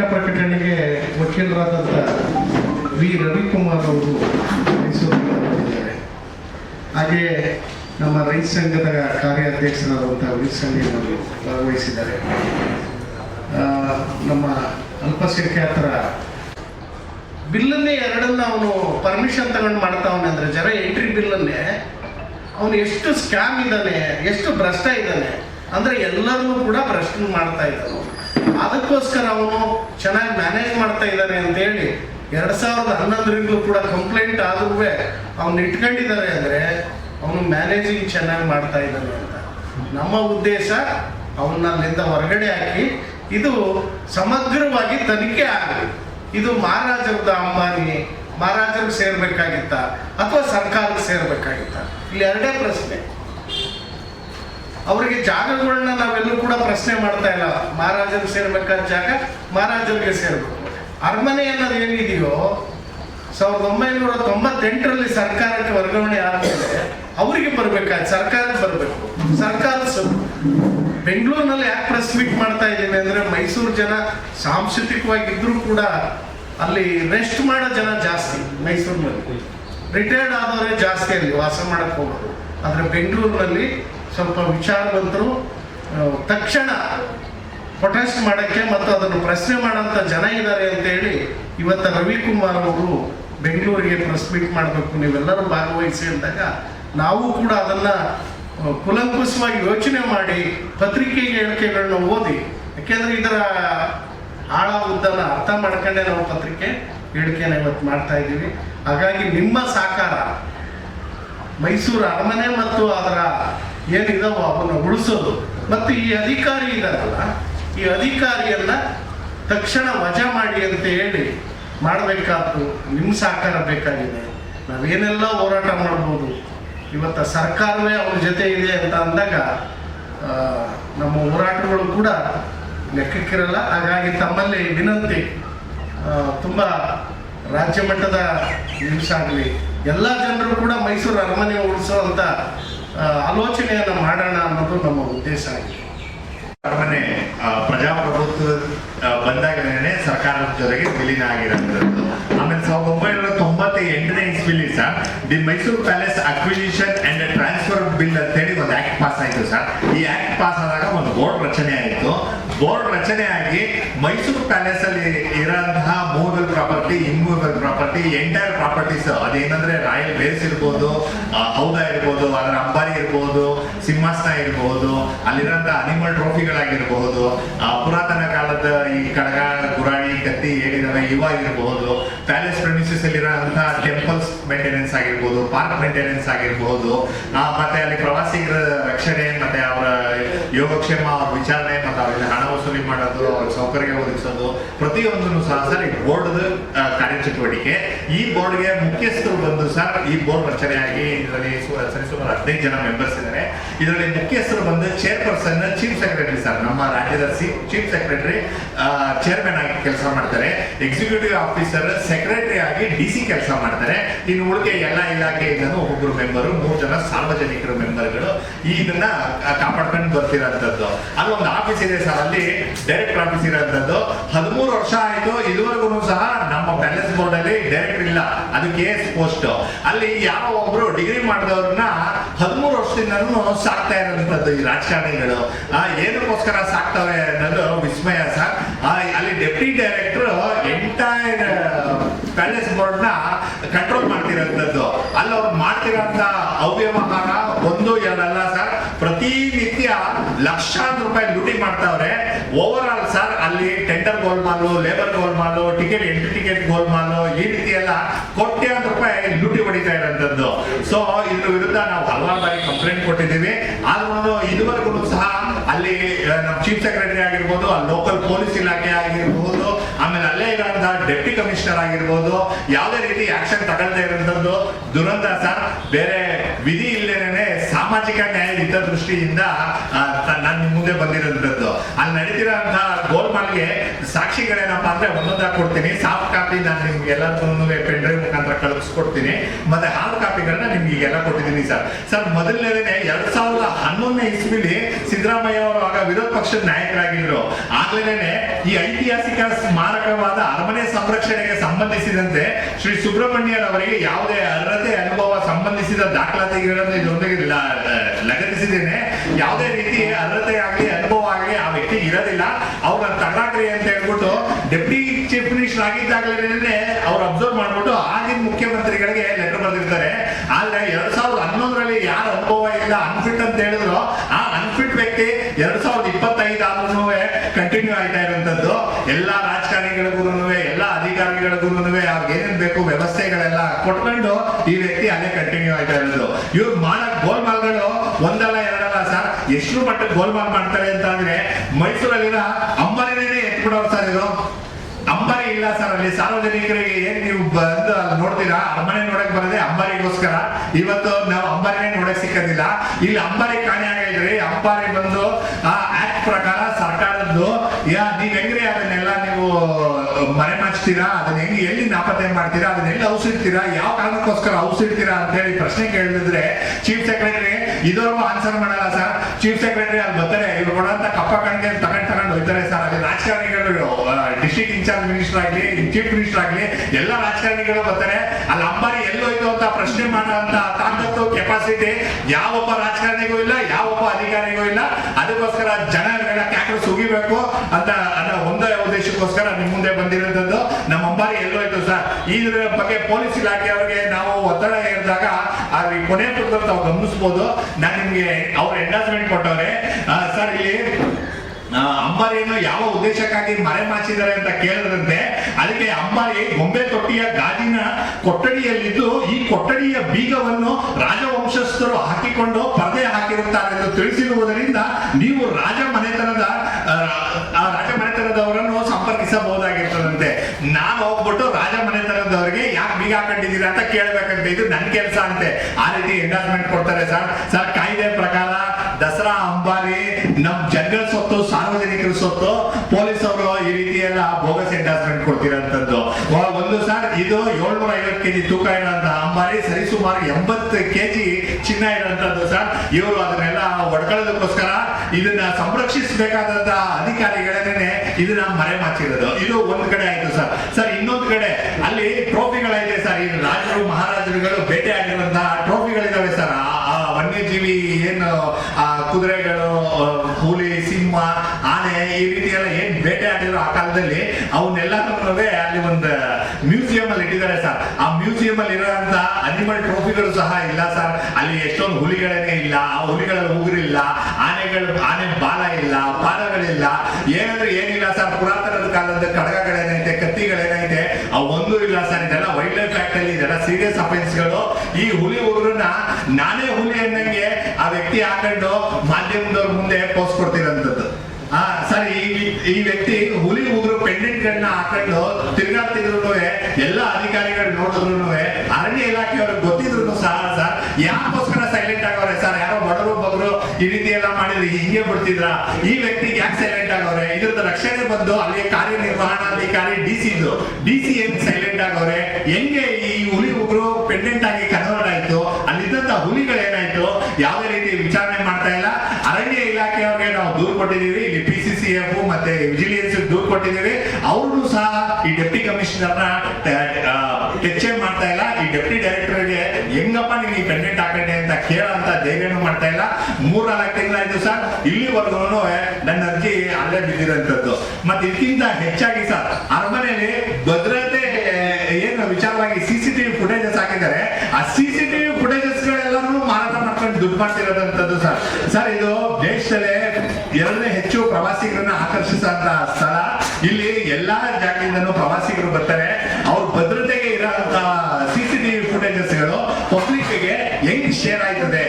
ಪ್ರಕಟಣೆಗೆ ವಕೀಲರಾದಂಥ ವಿ. ರವಿಕುಮಾರ್ ಅವರು ಮೈಸೂರಿಗೆ ಬಂದಿದ್ದಾರೆ ಹಾಗೆ ನಮ್ಮ ರೈತ ಸಂಘದ ಕಾರ್ಯಾಧ್ಯಕ್ಷರಾದಂಥ ವೀರಸಂಗೇನವರು ಭಾಗವಹಿಸಿದ್ದಾರೆ. ನಮ್ಮ ಅಲ್ಪಸಂಖ್ಯಾತರ ಬಿಲ್ಲನ್ನೇ ಎರಡನ್ನ ಅವನು ಪರ್ಮಿಷನ್ ತಗೊಂಡು ಮಾಡ್ತಾವನೆ ಅಂದರೆ ಜರ ಎಂಟ್ರಿ ಬಿಲ್ಲನ್ನೇ ಅವನು ಎಷ್ಟು ಸ್ಕ್ಯಾಮ್ ಇದ್ದಾನೆ, ಎಷ್ಟು ಭ್ರಷ್ಟ ಇದ್ದಾನೆ, ಅಂದ್ರೆ ಎಲ್ಲರನ್ನೂ ಕೂಡ ಭ್ರಷ್ಟ ಮಾಡ್ತಾ ಇದ್ದಾನೆ ಅದಕ್ಕೋಸ್ಕರ ಅವನು ಚೆನ್ನಾಗಿ ಮ್ಯಾನೇಜ್ ಮಾಡ್ತಾ ಇದ್ದಾನೆ ಅಂತೇಳಿ ಎರಡ್ ಸಾವಿರದ ಹನ್ನೊಂದರಿಂದಲೂ ಕೂಡ ಕಂಪ್ಲೇಂಟ್ ಆದ್ರೂ ಅವನು ಇಟ್ಕೊಂಡಿದ್ದಾರೆ ಅಂದ್ರೆ ಅವನು ಮ್ಯಾನೇಜಿಂಗ್ ಚೆನ್ನಾಗಿ ಮಾಡ್ತಾ ಇದ್ದಾನೆ ಅಂತ. ನಮ್ಮ ಉದ್ದೇಶ ಅವನ್ನ ಅಲ್ಲಿಂದ ಹೊರಗಡೆ ಹಾಕಿ ಇದು ಸಮಗ್ರವಾಗಿ ತನಿಖೆ ಆಗಲಿ. ಇದು ಮಹಾರಾಜರದ ಅಂಬಾನಿ ಮಹಾರಾಜರಿಗೆ ಸೇರ್ಬೇಕಾಗಿತ್ತ ಅಥವಾ ಸರ್ಕಾರಕ್ಕೆ ಸೇರ್ಬೇಕಾಗಿತ್ತ? ಇಲ್ಲಿ ಎರಡೇ ಪ್ರಶ್ನೆ. ಅವರಿಗೆ ಜಾಗಗಳನ್ನ ನಾವೆಲ್ಲೂ ಕೂಡ ಪ್ರಶ್ನೆ ಮಾಡ್ತಾ ಇಲ್ಲ. ಮಹಾರಾಜರು ಸೇರ್ಬೇಕಾದ ಜಾಗ ಮಹಾರಾಜರಿಗೆ ಸೇರಬೇಕು. ಅರಮನೆ ಅನ್ನೋದು ಏನಿದೆಯೋ, ಸಾವಿರದ ಒಂಬೈನೂರ ತೊಂಬತ್ತೆಂಟರಲ್ಲಿ ಸರ್ಕಾರಕ್ಕೆ ವರ್ಗಾವಣೆ ಆದಮೇಲೆ ಅವರಿಗೆ ಬರಬೇಕಾದ ಸರ್ಕಾರ ಬರಬೇಕು. ಸರ್ಕಾರ ಬೆಂಗಳೂರಿನಲ್ಲಿ ಯಾಕೆ ಪ್ರೆಸ್ ಮೀಟ್ ಮಾಡ್ತಾ ಇದ್ದೀನಿ ಅಂದ್ರೆ ಮೈಸೂರು ಜನ ಸಾಂಸ್ಕೃತಿಕವಾಗಿದ್ದರೂ ಕೂಡ ಅಲ್ಲಿ ರೆಸ್ಟ್ ಮಾಡೋ ಜನ ಜಾಸ್ತಿ ಮೈಸೂರಿನಲ್ಲಿ. ರಿಟೈರ್ಡ್ ಆದವರೇ ಜಾಸ್ತಿ ಅಲ್ಲಿ ವಾಸ ಮಾಡಕ್ ಹೋಗೋದು ಆದ್ರೆ ಬೆಂಗಳೂರಿನಲ್ಲಿ ಸ್ವಲ್ಪ ವಿಚಾರವಂತರು ತಕ್ಷಣ ಪ್ರೊಟೆಸ್ಟ್ ಮಾಡಕ್ಕೆ ಮತ್ತು ಅದನ್ನು ಪ್ರಶ್ನೆ ಮಾಡೋಂಥ ಜನ ಇದ್ದಾರೆ ಅಂತ ಹೇಳಿ ಇವತ್ತ ರವಿಕುಮಾರ್ ಅವರು ಬೆಂಗಳೂರಿಗೆ ಪ್ರೆಸ್ ಮೀಟ್ ಮಾಡಬೇಕು, ನೀವೆಲ್ಲರೂ ಭಾಗವಹಿಸಿ ಅಂದಾಗ ನಾವು ಕೂಡ ಅದನ್ನು ಕುಲಂಕುಷವಾಗಿ ಯೋಚನೆ ಮಾಡಿ ಪತ್ರಿಕೆಗೆ ಹೇಳಿಕೆಗಳನ್ನ ಓದಿ, ಯಾಕೆಂದರೆ ಇದರ ಆಳ ಉದ್ದನ ಅರ್ಥ ಮಾಡ್ಕೊಂಡೇ ನಾವು ಪತ್ರಿಕೆ ಹೇಳಿಕೆನ ಇವತ್ತು ಮಾಡ್ತಾ ಇದ್ದೀವಿ. ಹಾಗಾಗಿ ನಿಮ್ಮ ಸಹಕಾರ ಮೈಸೂರು ಅರಮನೆ ಮತ್ತು ಅದರ ಏನಿದಾವೋ ಅವನ್ನ ಉಳಿಸೋದು. ಮತ್ತು ಈ ಅಧಿಕಾರಿ ಇದಾರಲ್ಲ ಈ ಅಧಿಕಾರಿಯನ್ನ ತಕ್ಷಣ ವಜಾ ಮಾಡಿ ಅಂತ ಹೇಳಿ ಮಾಡಬೇಕಾದ್ರು ನಿಮ್ಮ ಸಹಕಾರ ಬೇಕಾಗಿದೆ. ನಾವೇನೆಲ್ಲ ಹೋರಾಟ ಮಾಡ್ಬೋದು. ಇವತ್ತ ಸರ್ಕಾರವೇ ಅವ್ರ ಜೊತೆ ಇದೆ ಅಂತ ಅಂದಾಗ ನಮ್ಮ ಹೋರಾಟಗಳು ಕೂಡ ಲೆಕ್ಕಕ್ಕಿರಲ್ಲ. ಹಾಗಾಗಿ ತಮ್ಮಲ್ಲಿ ವಿನಂತಿ ತುಂಬ ರಾಜ್ಯ ಮಟ್ಟದ ಆಗಲಿ ಎಲ್ಲ ಜನರು ಕೂಡ ಮೈಸೂರು ಅರಮನೆ ಉಳಿಸೋ ಆ, ಆಲೋಚನೆಯನ್ನು ಮಾಡೋಣ ಅನ್ನೋದು ನಮ್ಮ ಉದ್ದೇಶ ಆಗಿದೆ. ಆ, ಪ್ರಜಾಪ್ರಭುತ್ವ ಬಂದಾಗಲೇ ಸರ್ಕಾರದ ಜೊತೆಗೆ ವಿಲೀನ ಆಗಿರೋಂಥದ್ದು ಆಮೇಲೆ ಸಾವಿರದ ಒಂಬೈನೂರ ತೊಂಬತ್ತ ಎಂಟನೇ ಇಸ್ವಿಲಿ sir the Mysuru palace acquisition and transfer bill ಅಂತೇಳಿ ಒಂದು ಆಕ್ಟ್ ಪಾಸ್ ಆಯಿತು ಸರ್. ಈ ಆಕ್ಟ್ ಪಾಸ್ ಆದಾಗ ಬೋರ್ಡ್ ರಚನೆ ಆಯಿತು. ಬೋರ್ಡ್ ರಚನೆ ಆಗಿ ಮೈಸೂರು ಪ್ಯಾಲೇಸ್ ಅಲ್ಲಿ ಇರೋಂತಹ movable property immovable property entire properties ಅದೇನಂದ್ರೆ ರಾಯಲ್ ಬೇಸ್ ಇರ್ಬೋದು ಹೌದಾ ಇರ್ಬೋದು, ಅದರ ಅಂಬಾರಿ ಇರ್ಬೋದು, ಸಿಂಹಾಸನ ಇರ್ಬೋದು ಅಲ್ಲಿರೋಂಥ ಅನಿಮಲ್ ಟ್ರೋಫಿಗಳಾಗಿರ್ಬಹುದು ಪುರಾತನ ಕಾಲದ ಈ ಕಡಗ ಗುರಾಣಿ ಕತ್ತಿ ಏನಿದಾವೆ ಇವಾಗಿರ್ಬಹುದು ಪ್ಯಾಲೇಸ್ ಪ್ರೆಮಿಸಸ್ ಅಲ್ಲಿರೋಂತಹ ಟೆಂಪಲ್ಸ್ ಮೇಂಟೆನೆನ್ಸ್ ಆಗಿರ್ಬೋದು ಪಾರ್ಕ್ ಮೇಂಟೆನೆನ್ಸ್ ಆಗಿರ್ಬಹುದು ಮತ್ತೆ ಅಲ್ಲಿ ಪ್ರವಾಸಿಗರ ರಕ್ಷಣೆ, ಮತ್ತೆ ಅವರ ಯೋಗಕ್ಷೇಮ ಅವ್ರ ವಿಚಾರಣೆ ಮತ್ತೆ ಅವರಿಂದ ಹಣ ವಸೂಲಿ ಮಾಡೋದು, ಅವ್ರ ಸೌಕರ್ಯ ಒದಗಿಸೋದು, ಪ್ರತಿಯೊಂದನ್ನು ಸಹ ಸರ್ ಈ ಬೋರ್ಡ್ ಕಾರ್ಯಚಟುವಟಿಕೆ. ಈ ಬೋರ್ಡ್ಗೆ ಮುಖ್ಯಸ್ಥರು ಬಂದು ಸರ್, ಈ ಬೋರ್ಡ್ ರಚನೆಯಾಗಿ ಇದರಲ್ಲಿ ಸರಿಸುಮಾರು ಹದಿನೈದು ಜನ ಮೆಂಬರ್ಸ್ ಇದ್ದಾರೆ ಇದರಲ್ಲಿ ಮುಖ್ಯಸ್ಥರು ಬಂದು ಚೇರ್ಪರ್ಸನ್ ಚೀಫ್ ಸೆಕ್ರೆಟರಿ ಸರ್, ನಮ್ಮ ರಾಜ್ಯದ ಚೀಫ್ ಸೆಕ್ರೆಟರಿ ಚೇರ್ಮನ್ ಆಗಿ ಕೆಲಸ ಮಾಡ್ತಾರೆ. ಎಕ್ಸಿಕ್ಯೂಟಿವ್ ಆಫೀಸರ್ ಸೆಕ್ರೆಟರಿ ಆಗಿ ಡಿ ಸಿ ಕೆಲಸ ಮಾಡ್ತಾರೆ. ಇನ್ನು ಉಳಿಕೆ ಎಲ್ಲ ಇಲಾಖೆಯಿಂದನೂ ಒಬ್ಬೊಬ್ರು ಮೆಂಬರು ಮೂರು ಜನ ಸಾರ್ವಜನಿಕರು ಮೆಂಬರ್ಗಳು ಇದನ್ನ ಕಾಪಾಡ್ಕೊಂಡು ಅಲ್ಲಿ ಒಂದು ಆಫೀಸ್ ಇದೆ ಸರ್ ಅಲ್ಲಿ ಡೈರೆಕ್ಟರ್ ಆಫೀಸ್ ಇರೋಂಥದ್ದು. ಹದಿಮೂರು ವರ್ಷ ಆಯ್ತು ಇದುವರೆಗೂ ಸಹ ನಮ್ಮ ಪ್ಯಾಲೇಸ್ ಬೋರ್ಡ್ ಅಲ್ಲಿ ಡೈರೆಕ್ಟರ್ ಇಲ್ಲ. ಅದು ಕೆ ಎಸ್ ಪೋಸ್ಟ್ ಅಲ್ಲಿ ಯಾವ ಒಬ್ರು ಡಿಗ್ರಿ ಮಾಡಿದವ್ರನ್ನ ಹದಿಮೂರು ವರ್ಷದಿಂದನೂ ಸಾಕ್ತಾ ಇರೋಂಥದ್ದು ಈ ರಾಜಕಾರಣಿಗಳು. ಆ, ಏನಕ್ಕೋಸ್ಕರ ಸಾಕ್ತವೆ ಅನ್ನೋದು ವಿಸ್ಮಯ ಸರ್. ಅಲ್ಲಿ ಡೆಪ್ಟಿ ಡೈರೆಕ್ಟರ್ ಎಂಟೈರ್ ಪ್ಯಾಲೇಸ್ ಬೋರ್ಡ್ನ ಕಂಟ್ರೋಲ್ ಮಾಡ್ತಿರೋಂಥದ್ದು. ಅಲ್ಲಿ ಅವ್ರು ಮಾಡ್ತಿರೋಂಥ ಅವ್ಯವಹಾರ ಒಂದು ಪ್ರತಿನಿತ್ಯ ಲಕ್ಷಾಂತರ ರೂಪಾಯಿ ಲೂಟಿ ಮಾಡ್ತಾವ್ರೆ. ಓವರ್ ಆಲ್ ಸರ್ ಅಲ್ಲಿ ಟೆಂಡರ್ ಗೋಲ್ಮಾಲು ಲೇಬರ್ ಗೋಲ್ಮಾಲು ಟಿಕೆಟ್ ಎಂಟ್ರಿ ಟಿಕೆಟ್ ಗೋಲ್ಮಾಲು ಈ ರೀತಿ ಎಲ್ಲ ಕೋಟ್ಯಾಂತರ ರೂಪಾಯಿ ಲೂಟಿ ಹೊಡಿತಾ ಇರೋಂಥದ್ದು. ಸೊ ಇದ್ರ ವಿರುದ್ಧ ನಾವು ಹಲವಾರು ಬಾರಿ ಕಂಪ್ಲೇಂಟ್ ಕೊಟ್ಟಿದ್ದೀವಿ. ಆದ್ರೂ ಇದುವರೆಗೂ ಸಹ ಅಲ್ಲಿ ನಮ್ಮ ಚೀಫ್ ಸೆಕ್ರೆಟರಿ ಆಗಿರ್ಬೋದು ಲೋಕಲ್ ಪೊಲೀಸ್ ಇಲಾಖೆ ಆಗಿರ್ಬೋದು, ಆಮೇಲೆ ಅಲ್ಲೇ ಇರೋಂಥ ಡೆಪ್ಟಿ ಕಮಿಷನರ್ ಆಗಿರ್ಬೋದು, ಯಾವುದೇ ರೀತಿ ಆಕ್ಷನ್ ತಗೊಳ್ತಾ ಇರೋಂಥದ್ದು. ದುರಂತ ಸರ್ ಬೇರೆ ವಿಧಿ ಸಾಮಾನ್ಯ ಸಾಮಾಜಿಕ ನ್ಯಾಯದ ಹಿತದೃಷ್ಟಿಯಿಂದ ನಾನು ನನ್ನ ಮುಂದೆ ಬಂದಿರೋದ್ರದ್ದು. ಅಲ್ಲಿ ನಡೀತಿರೋಂತಹ ಗೋಲ್ಮಾಲ್ಗೆ ಸಾಕ್ಷಿಗಳೇನಪ್ಪ ಅಂದ್ರೆ ಒಂದೊಂದಾಗಿ ಕೊಡ್ತೀನಿ. ಸಾಫ್ಟ್ ಕಾಪಿ ನಾನು ನಿಮ್ಗೆ ಎಲ್ಲರಿಗೂ ಪೆನ್ ಡ್ರೈವ್ ಮುಖಾಂತರ ಕಳಿಸ್ಕೊಡ್ತೀನಿ. ಮತ್ತೆ ಹಾರ್ಡ್ ಕಾಪಿಗಳನ್ನ ನಿಮ್ಗೆ ಈಗೆಲ್ಲ ಕೊಟ್ಟಿದ್ದೀನಿ ಸರ್. ಸರ್ ಮೊದಲನೇದೇ ಎರಡ್ ಸಾವಿರದ ಹನ್ನೊಂದನೇ ಇಸ್ವಿಲಿ ಸಿದ್ದರಾಮಯ್ಯ ಅವರು ಆಗ ವಿರೋಧ ಪಕ್ಷದ ನಾಯಕರಾಗಿದ್ರು. ಆಗ್ಲೇನೆ ಈ ಐತಿಹಾಸಿಕ ಸ್ಮಾರಕವಾದ ಅರಮನೆ ಸಂರಕ್ಷಣೆಗೆ ಸಂಬಂಧಿಸಿದಂತೆ ಶ್ರೀ ಸುಬ್ರಹ್ಮಣ್ಯರವರಿಗೆ ಯಾವುದೇ ಅರ್ಹತೆ, ಅನುಭವ ಸಂಬಂಧಿಸಿದ ದಾಖಲಾತಿಗಳನ್ನು ಇದರೊಂದಿಗೆ ಲಗತ್ತಿಸಿದ್ದೇನೆ. ಯಾವುದೇ ರೀತಿ ಅರ್ಹತೆ ಆಗಲಿ, ಅನುಭವ ಆಗಲಿ ಆ ವ್ಯಕ್ತಿ ಇರೋದಿಲ್ಲ. ಅವ್ರ ತಗಾಕ್ರಿ ಅಂತ ಹೇಳ್ಬಿಟ್ಟು ಡೆಪ್ಟಿ ಚೀಫ್ ಮಿನಿಸ್ಟರ್ ಆಗಿದ್ದಾಗಲೇ ಅವ್ರು ಅಬ್ಸರ್ವ್ ಮಾಡ್ಬಿಟ್ಟು ಆಗಿನ ಮುಖ್ಯಮಂತ್ರಿಗಳಿಗೆ ಲೆಟರ್ ಬರೆದಿರ್ತಾರೆ. ಆದ್ರೆ ಎರಡ್ ಸಾವಿರದ ಹನ್ನೊಂದರಲ್ಲಿ ಯಾರ ಅನುಭವ ಇಲ್ಲ ಅನ್ಫಿಟ್ ಅಂತ ಹೇಳಿದ್ರು, ಆ ಅನ್ಫಿಟ್ ವ್ಯಕ್ತಿ ಎರಡ್ ಸಾವಿರದ ಇಪ್ಪತ್ತೈದು ಆದ್ರೂ ಕಂಟಿನ್ಯೂ ಆಯ್ತಾ ಇರುವಂತದ್ದು ಎಲ್ಲಾ ರಾಜಕಾರಣಿಗಳಿಗೂ ಎಲ್ಲಾ ಅಧಿಕಾರಿಗಳಿಗೂ ಅವ್ರಿಗೆ ಏನೇನ್ ಬೇಕು ವ್ಯವಸ್ಥೆಗಳೆಲ್ಲ ಕೊಟ್ಕೊಂಡು ಈ ವ್ಯಕ್ತಿ ಅಲ್ಲೇ ಕಂಟಿನ್ಯೂ ಆಯ್ತಾ ಇರೋದು. ಇವ್ರು ಮಾಡಕ್ ಗೋಲ್ಮಾಲ್ಗಳು ಒಂದಲ್ಲ, ಎರಡಲ್ಲ ಸರ್. ಎಷ್ಟು ಮಟ್ಟಕ್ಕೆ ಗೋಲ್ಮಾಲ್ ಮಾಡ್ತಾರೆ ಅಂತ ಅಂದ್ರೆ ಮೈಸೂರಲ್ಲಿರೋ ಅಂಬಾರಿನೇ ಎತ್ಬಿಡೋರು ಸರ್ ಇದು ಅಂಬಾರಿ ಇಲ್ಲ ಸರ್ ಅಲ್ಲಿ. ಸಾರ್ವಜನಿಕರಿಗೆ ಏನ್ ನೀವು ಬಂದು ನೋಡ್ತೀರಾ? ಅರಮನೆ ನೋಡಕ್ ಬರದೆ ಅಂಬಾರಿಗೋಸ್ಕರ. ಇವತ್ತು ನಾವು ಅಂಬಾರಿನೇ ನೋಡಕ್ ಸಿಕ್ಕದಿಲ್ಲ ಇಲ್ಲಿ ಅಂಬಾರಿ ಕಾಣೆ ಆಗಿದ್ರಿ ಅಂಬಾರಿ ಬಂದು ಆ ಆಕ್ಟ್ ಪ್ರಕಾರ ಸರ್ಕಾರದ್ದು. ಯಾ, ನೀವ್ ಹೆಂಗ್ರಿ ಅದನ್ನೆಲ್ಲ ನೀವು ಮರೆಮಾಚ್ತೀರಾ ಅದನ್ನ ಹೆಂಗ್ ಎಲ್ಲಿ ನಾಪತ್ತೆ ಮಾಡ್ತೀರಾ? ಅದನ್ನ ಎಲ್ಲಿ ಔಷಧಿಡ್ತೀರಾ ಯಾವ ಕಾರಣಕ್ಕೋಸ್ಕರ ಇಡ್ತೀರಾ ಅಂತ ಹೇಳಿ ಪ್ರಶ್ನೆ ಕೇಳಿದ್ರೆ ಚೀಫ್ ಸೆಕ್ರೆಟರಿ ಇದವರೆಗೂ ಆನ್ಸರ್ ಮಾಡಲ್ಲ ಸರ್ ಚೀಫ್ ಸೆಕ್ರೆಟರಿ ಅಲ್ಲಿ ಬರ್ತಾರೆ. ಇವ್ರು ಕೊಡಂತ ಕಪ್ಪ ಕಣ್ಗೆ ತಗೊಂಡ್ ತಗೊಂಡು ಹೋಯ್ತಾರೆ ಸರ್ ಅಲ್ಲಿ ರಾಜಕಾರಣಿಗಳು ಡಿಸ್ಟ್ರಿಕ್ಟ್ ಇನ್ಚಾರ್ಜ್ ಮಿನಿಸ್ಟರ್ ಆಗಲಿ ಚೀಫ್ ಮಿನಿಸ್ಟರ್ ಆಗ್ಲಿ, ಎಲ್ಲ ರಾಜಕಾರಣಿಗಳು ಬರ್ತಾರೆ. ಅಲ್ಲಿ ಅಂಬಾರಿ ಎಲ್ಲೋಯ್ತು ಅಂತ ಪ್ರಶ್ನೆ ಮಾಡೋಂತ ತಾಕತ್ತು ಕೆಪಾಸಿಟಿ ಯಾವೊಬ್ಬ ರಾಜಕಾರಣಿಗೂ ಇಲ್ಲ ಯಾವೊಬ್ಬ ಅಧಿಕಾರಿಗೂ ಇಲ್ಲ. ಅದಕ್ಕೋಸ್ಕರ ಜನಗಳ ಕ್ಯಾಕ್ರು ಸುಗಿಬೇಕು ಅಂತ ಅನ್ನೋ ನಿಮ್ಮ ನಿಮ್ ಮುಂದೆ ಬಂದಿರೋದು ನಮ್ಮ ಅಂಬಾರಿ ಎಲ್ಲೋಯ್ತು ಸರ್. ಇದ್ರ ಬಗ್ಗೆ ಪೊಲೀಸ್ ಇಲಾಖೆಯವರಿಗೆ ನಾವು ಒತ್ತಡ ಹೇರಿದಾಗ ಅಲ್ಲಿ ಕೊನೆ ಪುಸ್ತಕ ತಾವು ಗಮನಿಸ್ಬೋದು. ನಾನು ನಿಮ್ಗೆ ಅವ್ರ ಎಂಡಾಸ್ಮೆಂಟ್ ಕೊಟ್ಟವ್ರೆ. ಸರ್, ಇಲ್ಲಿ ಅಂಬಾರಿಯನ್ನು ಯಾವ ಉದ್ದೇಶಕ್ಕಾಗಿ ಮರೆಮಾಚಿದ್ದಾರೆ ಅಂತ ಕೇಳಿದ್ರಂತೆ. ಅದಕ್ಕೆ ಅಂಬಾರಿ ಗೊಂಬೆ ತೊಟ್ಟಿಯ ಗಾಜಿನ ಕೊಠಡಿಯಲ್ಲಿದ್ದು ಈ ಕೊಠಡಿಯ ಬೀಗವನ್ನು ರಾಜವಂಶಸ್ಥರು ಹಾಕಿಕೊಂಡು ಪರದೆ ಹಾಕಿರುತ್ತಾರೆ ಎಂದು ತಿಳಿಸಿರುವುದರಿಂದ ನೀವು ರಾಜ ಮನೆತನದ ಬೀಗ ಹಾಕೊಂಡಿದ್ದೀರಾ ಅಂತ ಕೇಳ್ಬೇಕಂತ. ಇದು ನನ್ನ ಕೆಲಸ ಅಂತೆ. ಆ ರೀತಿ ಎಂಡಾಸ್ಮೆಂಟ್ ಕೊಡ್ತಾರೆ ಸರ್. ಸರ್, ಕಾಯ್ದೆ ಪ್ರಕಾರ ದಸರಾ, ಅಂಬಾರಿ, ನಮ್ ಜನಗಳ ಸೊತ್ತು, ಸಾರ್ವಜನಿಕರ ಸೊತ್ತು ಪೊಲೀಸ್ ಅವರು ಈ ರೀತಿ ಎಲ್ಲ ಬೋಗಸ್ ಎಂಡಾಸ್ಮೆಂಟ್ ಕೊಡ್ತಿರೋಂಥದ್ದು ಒಂದು ಸರ್, ಇದು ಏಳ್ನೂರ ಐವತ್ತು ಕೆಜಿ ತೂಕ ಇರೋಂತಹ ಅಂಬಾರಿ, ಸರಿಸುಮಾರು ಎಂಬತ್ತು ಕೆಜಿ ಚಿನ್ನ ಇರೋಂಥದ್ದು ಸರ್. ಇವರು ಅದನ್ನೆಲ್ಲ ಒಡ್ಕೊಳ್ಳೋದಕ್ಕೋಸ್ಕರ ಇದನ್ನ ಸಂರಕ್ಷಿಸಬೇಕಾದಂತಹ ಅಧಿಕಾರಿಗಳೇನೆ ಇದನ್ನ ಮರೆಮಾಚಿರೋದು. ಇದು ಒಂದ್ ಕಡೆ ಆಯ್ತು ಸರ್. ಸರ್, ಇನ್ನೊಂದು ಕಡೆ ಅಲ್ಲಿ ಟ್ರೋಫಿಗಳಿದೆ ಸರ್. ಈ ರಾಜರು, ಮಹಾರಾಜರುಗಳು ಭೇಟಿ ಆಗಿರುವಂತಹ ಟ್ರೋಫಿಗಳಿದಾವೆ ಸರ್. ಆ ವನ್ಯಜೀವಿ ಏನು, ಆ, ಕುದುರೆಗಳು ಹುಲಿ, ಸಿಂಹ, ಆನೆ ಈ ರೀತಿ ಎಲ್ಲ ಏನ್ ಬೇಟೆ ಆಡಿರೋ ಆ ಕಾಲದಲ್ಲಿ ಅವನ್ನೆಲ್ಲನೂ ಅಲ್ಲಿ ಒಂದು ಮ್ಯೂಸಿಯಂ ಅಲ್ಲಿ ಇಟ್ಟಿದ್ದಾರೆ ಸರ್. ಆ ಮ್ಯೂಸಿಯಂ ಅಲ್ಲಿ ಇರುವಂತ ಅನಿಮಲ್ ಟ್ರೋಫಿಗಳು ಸಹ ಇಲ್ಲ ಸರ್. ಅಲ್ಲಿ ಎಷ್ಟೊಂದು ಹುಲಿಗಳೇನೆ ಇಲ್ಲ, ಆ ಹುಲಿಗಳ ಉಗುರಿಲ್ಲ, ಆನೆಗಳು, ಆನೆ ಬಾಲ ಇಲ್ಲ ಪಾದಗಳಿಲ್ಲ ಏನಂದ್ರೆ ಏನಿಲ್ಲ ಸರ್. ಪುರಾತನದ ಕಾಲದ ಕಡಗಗಳೇನೈತೆ, ಕತ್ತಿಗಳೇನೈತೆ ಒಂದು ಇಲ್ಲ ಸರ್ ಇದೆಲ್ಲ ವೈಲ್ಡ್ ಲೈಫ್ ಆಕ್ಟ್ ಇದೆಲ್ಲ ಸೀರಿಯಸ್ ಅಫೆನ್ಸ್ಗಳು ಈ ಹುಲಿ ಹುಡುಗರನ್ನ ನಾನೇ ಹುಲಿ ಅನ್ನಂಗೆ ಆ ವ್ಯಕ್ತಿ ಹಾಕೊಂಡು ಮಾಧ್ಯಮದವ್ರ ಮುಂದೆ ಪೋಸ್ಟ್ ಕೊಡ್ತಿರೋಂಥದ್ದು. ಆ, ಸರ್, ಈ ಈ ವ್ಯಕ್ತಿ ಹುಲಿ ಉಗ್ರು ಪೆಂಡೆಂಟ್ ಗಳನ್ನ ಹಾಕೊಂಡು ತಿರುಗಾಡ್ತಿದ್ರು ಎಲ್ಲ ಅಧಿಕಾರಿಗಳು ನೋಡಿದ್ರು ಅರಣ್ಯ ಇಲಾಖೆಯವ್ರಿಗೆ ಗೊತ್ತಿದ್ರು ಸಹ, ಸರ್, ಯಾಕೋಸ್ಕರ ಸೈಲೆಂಟ್ ಆಗವ್ರೆ ಸರ್? ಈ ರೀತಿ ಎಲ್ಲ ಮಾಡಿದ್ರೆ ಹಿಂಗೆ ಬಿಡ್ತಿದ್ರ? ಈ ವ್ಯಕ್ತಿಗೆ ಯಾಕೆ ಸೈಲೆಂಟ್ ಆಗವ್ರೆ ಇದ್ರದ ರಕ್ಷಣೆ ಬಂದು ಅಲ್ಲಿ ಕಾರ್ಯನಿರ್ವಹಣಾಧಿಕಾರಿ ಡಿ ಸಿ ಡಿ ಸಿ ಏನ್ ಸೈಲೆಂಟ್ ಆಗವ್ರೆ ಹೆಂಗೆ ಈ ಹುಲಿ ಉಗ್ರು ಪೆಂಡೆಂಟ್ ಆಗಿ ಕನ್ವರ್ಟ್ ಆಯ್ತು? ಅಲ್ಲಿದ್ದಂತ ಹುಲಿಗಳೇನಾಯ್ತು? ಯಾವುದೇ ರೀತಿ ವಿಚಾರಣೆ ಮಾಡ್ತಾ ಇಲ್ಲ. ಅರಣ್ಯ ಇಲಾಖೆಯವ್ರಿಗೆ ನಾವು ದೂರು ಕೊಟ್ಟಿದ್ದೀವಿ. ಇಲ್ಲಿ ಪಿ ಸಿ ಸಿ ಎಫ್ ಮತ್ತೆ ವಿಜಿಲಿಯನ್ಸ್ ದೂರು ಕೊಟ್ಟಿದ್ದೀವಿ. ಅವರು ಸಹ ಈ ಡೆಪ್ಟಿ ಕಮಿಷನರ್ನ ಟೆಚ್ಚೆ ಮಾಡ್ತಾ ಇಲ್ಲ. ಈ ಡೆಪ್ಟಿ ಡೈರೆಕ್ಟರ್ಗೆ ಹೆಂಗಪ್ಪ ನೀನು ಈ ಪೆಂಡೆಂಟ್ ಹಾಕೊಂಡೆ ಅಂತ ಕೇಳಂತ ಧೈರ್ಯನೂ ಮಾಡ್ತಾ ಇಲ್ಲ. ಮೂರ್ ನಾಲ್ಕು ತಿಂಗಳಾಯ್ತು ಸರ್, ಇಲ್ಲಿವರೆಗೂ ನನ್ನ ಅರ್ಜಿ ಅಲ್ಲೇ ಬಿದ್ದಿರೋಂಥದ್ದು. ಮತ್ತೆ ಇದಕ್ಕಿಂತ ಹೆಚ್ಚಾಗಿ ಸರ್, ಅರಮನೆಯಲ್ಲಿ ಭದ್ರತೆ ಏನು ವಿಚಾರವಾಗಿ ಸಿ ಸಿ ಟಿವಿ ಫುಟೇಜಸ್ ಹಾಕಿದ್ದಾರೆ. ಆ ಸಿ ಸಿ ಟಿವಿ ಫುಟೇಜಸ್ ಗಳೆಲ್ಲರೂ ಮಾರಾಟ ಮಾಡ್ಕೊಂಡು ದುಡ್ಡು ಮಾಡ್ತಿರೋದಂಥದ್ದು ಸರ್. ಸರ್, ಇದು ದೇಶದಲ್ಲೇ ಎರಡನೇ ಹೆಚ್ಚು ಪ್ರವಾಸಿಗರನ್ನ ಆಕರ್ಷಿಸುವಂತ ಸ್ಥಳ ಇಲ್ಲಿ ಎಲ್ಲಾ ಜಾಗದಿಂದನೂ ಪ್ರವಾಸಿಗರು ಬರ್ತಾರೆ. ಅವ್ರ ಭದ್ರತೆಗೆ ಇರೋ ಸಿ ಸಿ ಟಿವಿ ಫುಟೇಜಸ್ಗಳು ಪಬ್ಲಿಕ್ಗೆ ಹೆಂಗ್ ಶೇರ್ ಆಯ್ತದೆ?